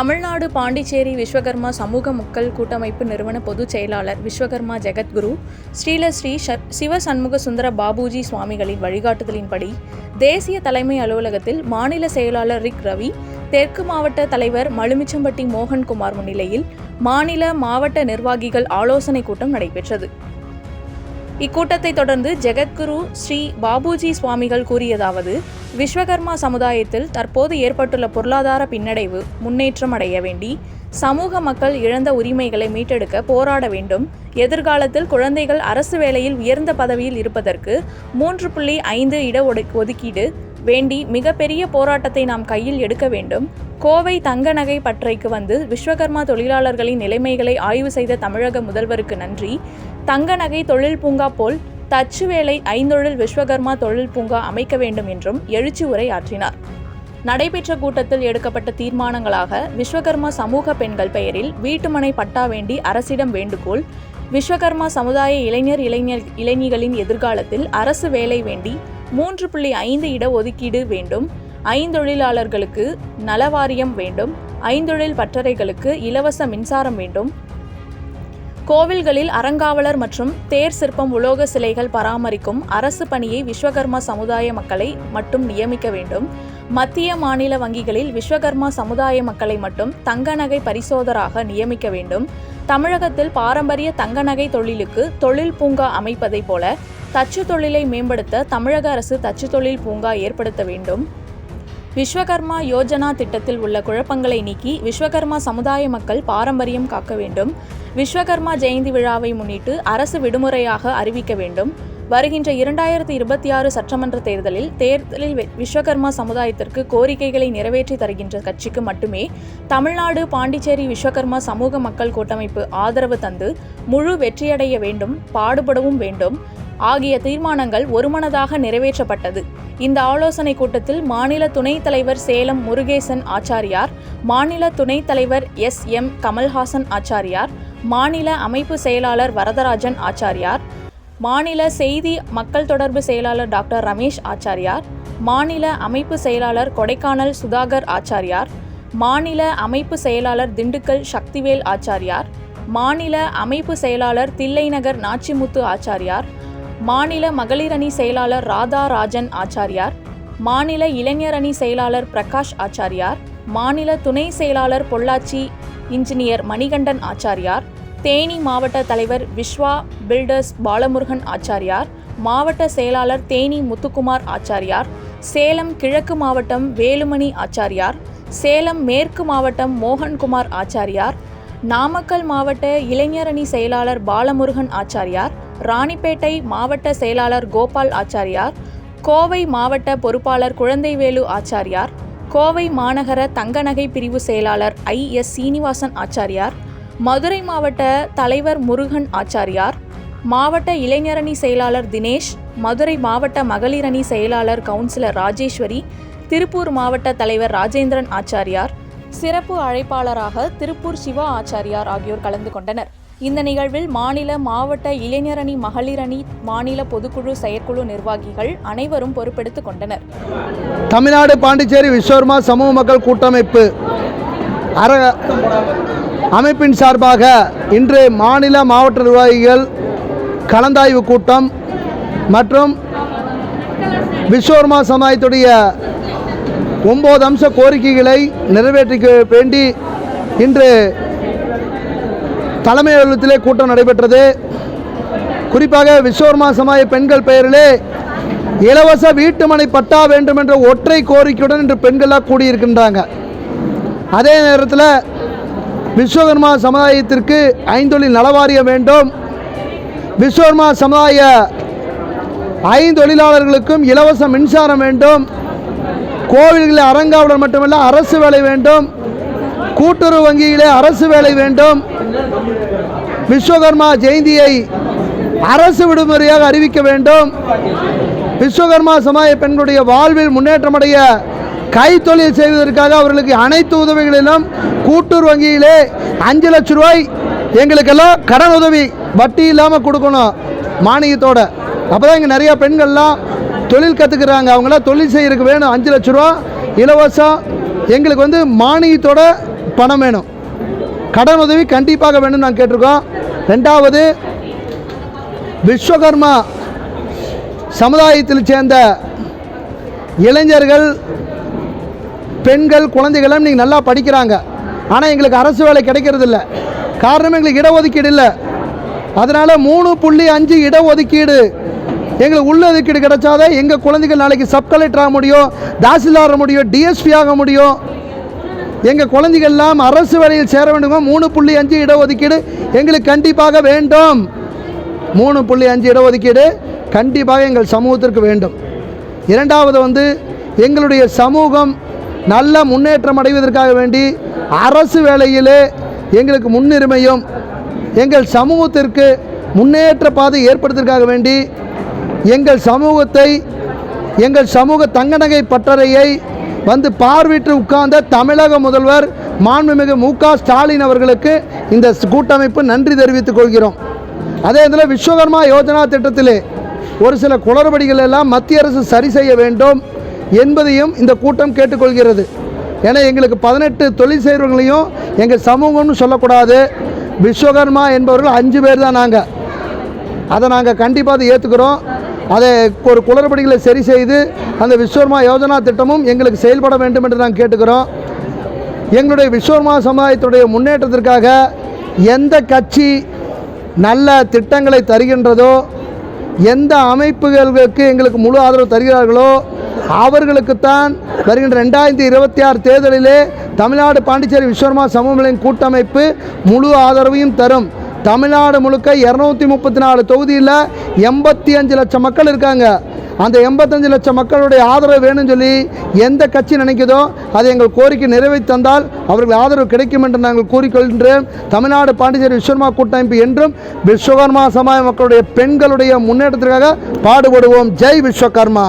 தமிழ்நாடு பாண்டிச்சேரி விஸ்வகர்மா சமூக மக்கள் கூட்டமைப்பு நிறுவன பொதுச் செயலாளர் விஸ்வகர்மா ஜெகத்குரு ஸ்ரீலஸ்ரீ ஷ- சிவ சண்முக சுந்தர பாபுஜி சுவாமிகளின் வழிகாட்டுதலின்படி தேசிய தலைமை அலுவலகத்தில் மாநில செயலாளர் ரிக் ரவி தெற்கு மாவட்ட தலைவர் மலுமிச்சம்பட்டி மோகன்குமார் முன்னிலையில் மாநில மாவட்ட நிர்வாகிகள் ஆலோசனைக் கூட்டம் நடைபெற்றது. இக்கூட்டத்தை தொடர்ந்து ஜெகத்குரு ஸ்ரீ பாபுஜி சுவாமிகள் கூறியதாவது விஸ்வகர்மா சமுதாயத்தில் தற்போது ஏற்பட்டுள்ள பொருளாதார பின்னடைவு முன்னேற்றம் அடைய வேண்டி சமூக மக்கள் இழந்த உரிமைகளை மீட்டெடுக்க போராட வேண்டும். எதிர்காலத்தில் குழந்தைகள் அரசு வேலையில் உயர்ந்த பதவியில் இருப்பதற்கு மூன்று புள்ளி ஐந்து இட ஒடு- ஒதுக்கீடு வேண்டி மிகப்பெரிய போராட்டத்தை நாம் கையில் எடுக்க வேண்டும். கோவை தங்க நகை பற்றைக்கு வந்து விஸ்வகர்மா தொழிலாளர்களின் நிலைமைகளை ஆய்வு செய்த தமிழக முதல்வருக்கு நன்றி. தங்க நகை தொழில் பூங்கா போல் தச்சு வேலை ஐந்தொழில் விஸ்வகர்மா தொழில் பூங்கா அமைக்க வேண்டும் என்றும் எழுச்சி உரை ஆற்றினார் நடைபெற்ற கூட்டத்தில் எடுக்கப்பட்ட தீர்மானங்களாக விஸ்வகர்மா சமூக பெண்கள் பெயரில் வீட்டுமனை பட்டா வேண்டி அரசிடம் வேண்டுகோள் விஸ்வகர்மா சமுதாய இளைஞர் இளைஞர் இளைஞர்களின் எதிர்காலத்தில் அரசு வேலை வேண்டி மூன்று புள்ளி ஐந்து இட ஒதுக்கீடு வேண்டும் ஐந்தொழிலாளர்களுக்கு நலவாரியம் வேண்டும் ஐந்தொழில் பட்டறைகளுக்கு இலவச மின்சாரம் வேண்டும். கோவில்களில் அறங்காவலர் மற்றும் தேர் சிற்பம் உலோக சிலைகள் பராமரிக்கும் அரசு பணியை விஸ்வகர்மா சமுதாய மக்களை மட்டும் நியமிக்க வேண்டும். மத்திய மாநில வங்கிகளில் விஸ்வகர்மா சமுதாய மக்களை மட்டும் தங்க நகை பரிசோதராக நியமிக்க வேண்டும். தமிழகத்தில் பாரம்பரிய தங்க நகை தொழிலுக்கு தொழில் பூங்கா அமைப்பதைப் போல தச்சு தொழிலை மேம்படுத்த தமிழக அரசு தச்சு தொழில் பூங்கா ஏற்படுத்த வேண்டும். விஸ்வகர்மா யோஜனா திட்டத்தில் உள்ள குழப்பங்களை நீக்கி விஸ்வகர்மா சமுதாய மக்கள் பாரம்பரியம் காக்க வேண்டும். விஸ்வகர்மா ஜெயந்தி விழாவை முன்னிட்டு அரசு விடுமுறையாக அறிவிக்க வேண்டும். வருகின்ற இரண்டாயிரத்தி இருபத்தி ஆறு சட்டமன்ற தேர்தலில் தேர்தலில் விஸ்வகர்மா சமுதாயத்திற்கு கோரிக்கைகளை நிறைவேற்றி தருகின்ற கட்சிக்கு மட்டுமே தமிழ்நாடு பாண்டிச்சேரி விஸ்வகர்மா சமூக மக்கள் கூட்டமைப்பு ஆதரவு தந்து முழு வெற்றியடைய வேண்டும் பாடுபடவும் வேண்டும். ஆகிய தீர்மானங்கள் ஒருமனதாக நிறைவேற்றப்பட்டது. இந்த ஆலோசனை கூட்டத்தில் மாநில துணைத் தலைவர் சேலம் முருகேசன் ஆச்சாரியார் மாநில துணைத் தலைவர் எஸ். எம். கமல்ஹாசன் ஆச்சாரியார் மாநில அமைப்பு செயலாளர் வரதராஜன் ஆச்சாரியார் மாநில செய்தி மக்கள் தொடர்பு செயலாளர் டாக்டர் ரமேஷ் ஆச்சாரியார் மாநில அமைப்பு செயலாளர் கொடைக்கானல் சுதாகர் ஆச்சாரியார் மாநில அமைப்பு செயலாளர் திண்டுக்கல் சக்திவேல் ஆச்சாரியார் மாநில அமைப்பு செயலாளர் தில்லைநகர் நாச்சிமுத்து ஆச்சாரியார் மாநில மகளிர் அணி செயலாளர் ராதா ராஜன் ஆச்சாரியார் மாநில இளைஞர் அணி செயலாளர் பிரகாஷ் ஆச்சாரியார் மாநில துணை செயலாளர் பொள்ளாச்சி இன்ஜினியர் மணிகண்டன் ஆச்சாரியார் தேனி மாவட்ட தலைவர் விஸ்வா பில்டர்ஸ் பாலமுருகன் ஆச்சாரியார் மாவட்ட செயலாளர் தேனி முத்துக்குமார் ஆச்சாரியார் சேலம் கிழக்கு மாவட்டம் வேலுமணி ஆச்சாரியார் சேலம் மேற்கு மாவட்டம் மோகன்குமார் ஆச்சாரியார் நாமக்கல் மாவட்ட இளைஞரணி செயலாளர் பாலமுருகன் ஆச்சாரியார் ராணிப்பேட்டை மாவட்ட செயலாளர் கோபால் ஆச்சாரியார் கோவை மாவட்ட பொறுப்பாளர் குழந்தைவேலு ஆச்சாரியார் கோவை மாநகர தங்கநகை பிரிவு செயலாளர் ஐ. எஸ். சீனிவாசன் ஆச்சாரியார் மதுரை மாவட்ட தலைவர் முருகன் ஆச்சாரியார் மாவட்ட இளைஞரணி செயலாளர் தினேஷ் மதுரை மாவட்ட மகளிரணி செயலாளர் கவுன்சிலர் ராஜேஸ்வரி திருப்பூர் மாவட்ட தலைவர் ராஜேந்திரன் ஆச்சாரியார் சிறப்பு அழைப்பாளராக திருப்பூர் சிவா ஆச்சாரியார் ஆகியோர் கலந்து கொண்டனர். இந்த நிகழ்வில் மாநில மாவட்ட இளைஞரணி மகளிரணி மாநில பொதுக்குழு செயற்குழு நிர்வாகிகள் அனைவரும் பொறுப்பெடுத்துக் கொண்டனர். தமிழ்நாடு பாண்டிச்சேரி விஸ்வர்மா சமூக மக்கள் கூட்டமைப்பு அமைப்பின் சார்பாக இன்று மாநில மாவட்ட நிர்வாகிகள் கலந்தாய்வு கூட்டம் மற்றும் விஸ்வர்மா சமுதாயத்துடைய ஒம்பது அம்ச கோரிக்கைகளை நிறைவேற்றிக்க வேண்டி இன்று தலைமை அலுவலகத்திலே கூட்டம் நடைபெற்றது. குறிப்பாக விஸ்வகர்மா சமாய பெண்கள் பெயரிலே இலவச வீட்டுமனை பட்டா வேண்டும் என்ற ஒற்றை கோரிக்கையுடன் இன்று பெண்களாக கூடியிருக்கின்றாங்க. அதே நேரத்தில் விஸ்வகர்மா சமுதாயத்திற்கு ஐந்தொழில் நலவாரியம் வேண்டும். விஸ்வகர்மா சமுதாய ஐந்தொழிலாளர்களுக்கும் இலவச மின்சாரம் வேண்டும். கோவில்களில் அறங்காவலர் மட்டுமல்ல அரசு வேலை வேண்டும். கூட்டுறவு வங்கியிலே அரசு வேலை வேண்டும். விஸ்வகர்மா ஜெயந்தியை அரசு விடுமுறையாக அறிவிக்க வேண்டும். விஸ்வகர்மா சமுதாய பெண்களுடைய வாழ்வில் முன்னேற்றமடைய கைத்தொழில் செய்வதற்காக அவர்களுக்கு அனைத்து உதவிகளிலும் கூட்டுறவு வங்கியிலே அஞ்சு லட்ச ரூபாய் எங்களுக்கெல்லாம் கடன் உதவி வட்டி இல்லாமல் கொடுக்கணும் மானியத்தோட. அப்போ தான் இங்கே நிறையா பெண்கள்லாம் தொழில் கற்றுக்குறாங்க அவங்களாம் தொழில் செய்யறதுக்கு வேணும். அஞ்சு லட்ச ரூபா இலவசம் எங்களுக்கு வந்து மானியத்தோட பணம் வேணும். கடன் உதவி கண்டிப்பாக வேணும் நான் கேட்டிருக்கோம். ரெண்டாவது விஸ்வகர்மா சமுதாயத்தில் சேர்ந்த இளைஞர்கள் பெண்கள் குழந்தைகளும் நீங்கள் நல்லா படிக்கிறாங்க. ஆனால் எங்களுக்கு அரசு வேலை கிடைக்கிறது இல்லை காரணம் எங்களுக்கு இடஒதுக்கீடு இல்லை. அதனால் மூணு புள்ளி அஞ்சு இடஒதுக்கீடு எங்களுக்கு உள்ளொதுக்கீடு கிடைச்சாதான் எங்கள் குழந்தைகள் நாளைக்கு சப் கலெக்டர் ஆக முடியும் தாசில்தார் முடியும் டிஎஸ்பி ஆக முடியும். எங்கள் குழந்தைகள் எல்லாம் அரசு வேலையில் சேர வேண்டுமா? மூணு புள்ளி அஞ்சு இடஒதுக்கீடு எங்களுக்கு கண்டிப்பாக வேண்டும். மூணு புள்ளி அஞ்சு இடஒதுக்கீடு கண்டிப்பாக எங்கள் சமூகத்திற்கு வேண்டும். இரண்டாவது வந்து எங்களுடைய சமூகம் நல்ல முன்னேற்றம் அடைவதற்காக வேண்டி அரசு வேலையிலே எங்களுக்கு முன்னுரிமையும் எங்கள் சமூகத்திற்கு முன்னேற்ற பாதை ஏற்படுத்துவதற்காக வேண்டி எங்கள் சமூகத்தை எங்கள் சமூக தங்கநகை பட்டறையை வந்து பார்வையிட்டு உட்கார்ந்த தமிழக முதல்வர் மாண்புமிகு மு க ஸ்டாலின் அவர்களுக்கு இந்த கூட்டமைப்பு நன்றி தெரிவித்துக் கொள்கிறோம். அதே இதில் விஸ்வகர்மா யோஜனா திட்டத்திலே ஒரு சில குளறுபடிகள் எல்லாம் மத்திய அரசு சரி செய்ய வேண்டும் என்பதையும் இந்த கூட்டம் கேட்டுக்கொள்கிறது. ஏன்னா எங்களுக்கு பதினெட்டு தொழில் செய்கிறவங்களையும் எங்கள் சமூகம்னு சொல்லக்கூடாது. விஸ்வகர்மா என்பவர்கள் அஞ்சு பேர் தான் நாங்கள் அதை நாங்கள் கண்டிப்பாக அதை ஏற்றுக்கிறோம் அதை ஒரு குளறுபடிகளை சரி செய்து அந்த விஸ்வர்மா யோஜனா திட்டமும் எங்களுக்கு செயல்பட வேண்டும் என்று நாங்கள் கேட்டுக்கிறோம். எங்களுடைய விஸ்வர்மா சமுதாயத்துடைய முன்னேற்றத்திற்காக எந்த கட்சி நல்ல திட்டங்களை தருகின்றதோ எந்த அமைப்புகளுக்கு எங்களுக்கு முழு ஆதரவு தருகிறார்களோ அவர்களுக்குத்தான் வருகின்ற ரெண்டாயிரத்தி இருபத்தி ஆறு தேர்தலிலே தமிழ்நாடு பாண்டிச்சேரி விஸ்வர்மா சமூகங்களின் கூட்டமைப்பு முழு ஆதரவையும் தரும். தமிழ்நாடு முழுக்க இரநூத்தி முப்பத்தி நாலு தொகுதியில் எண்பத்தி அஞ்சு லட்சம் மக்கள் இருக்காங்க. அந்த எண்பத்தஞ்சு லட்சம் மக்களுடைய ஆதரவு வேணும்னு சொல்லி எந்த கட்சி நினைக்குதோ அதை எங்கள் கோரிக்கை நிறைவேற்றி தந்தால் அவர்கள் ஆதரவு கிடைக்கும் என்று நாங்கள் கூறிக்கொள்கின்றோம் தமிழ்நாடு பாண்டிச்சேரி விஸ்வகர்மா கூட்டமைப்பு என்றும் விஸ்வகர்மா சமுதாய மக்களுடைய பெண்களுடைய முன்னேற்றத்திற்காக பாடுபடுவோம். ஜெய் விஸ்வகர்மா.